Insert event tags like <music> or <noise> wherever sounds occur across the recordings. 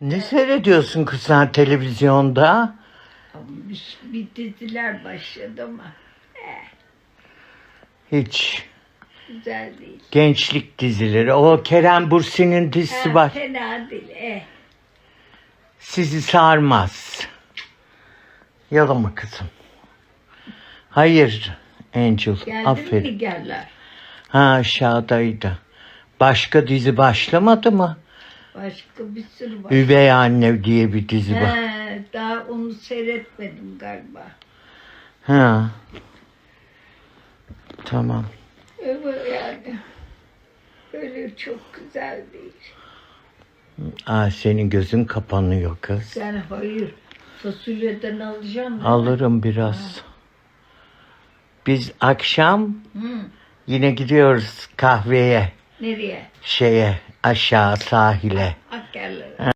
Ne seyrediyorsun kız sen televizyonda? Ama bir, diziler başladı ama Hiç. güzel değil. Gençlik dizileri. O Kerem Bursin'in dizisi Ha, var. Fena değil. Eh. Sizi sarmaz. Yalama kızım. Hayır Angel. Geldi mi aferin. nigarlar? Ha aşağıdaydı. Başka dizi başlamadı mı? Başka bir sürü var. Üvey Anne diye bir dizi var. He, daha onu seyretmedim galiba. Ha. Tamam. Öyle yani. Öyle çok güzel değil. Aa, senin gözün kapanıyor kız. Sen hayır. Fasulyeden alacaksın mı? Alırım biraz. Biz akşam Hı. yine gidiyoruz kahveye, Nereye? şeye, aşağı sahile. Akkerlere.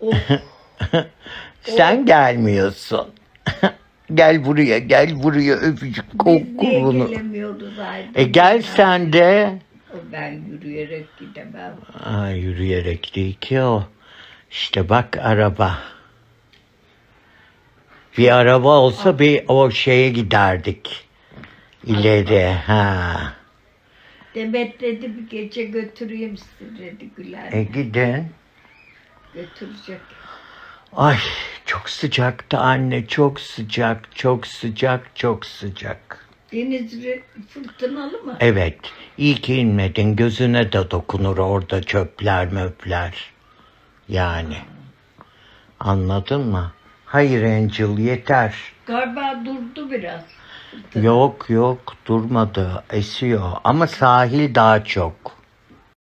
Oh, <laughs> Sen gelmiyorsun. <laughs> gel buraya, gel buraya öpücük biz koku niye bunu. gelemiyordu zaten? E gel sen de. Ben yürüyerek gidemem. Aa, yürüyerek değil ki o. İşte bak araba. Bir araba olsa bir o şeye giderdik. İleri ha. Demet dedi bir gece götüreyim sizi dedi Güler. E gidin. Götürecek. Ay çok sıcaktı anne çok sıcak çok sıcak çok sıcak. Denizli fırtınalı mı? Evet iyi ki inmedin gözüne de dokunur orada çöpler möpler. Yani anladın mı? Hayır Angel yeter. Galiba durdu biraz. Yok yok durmadı esiyor ama sahil daha çok.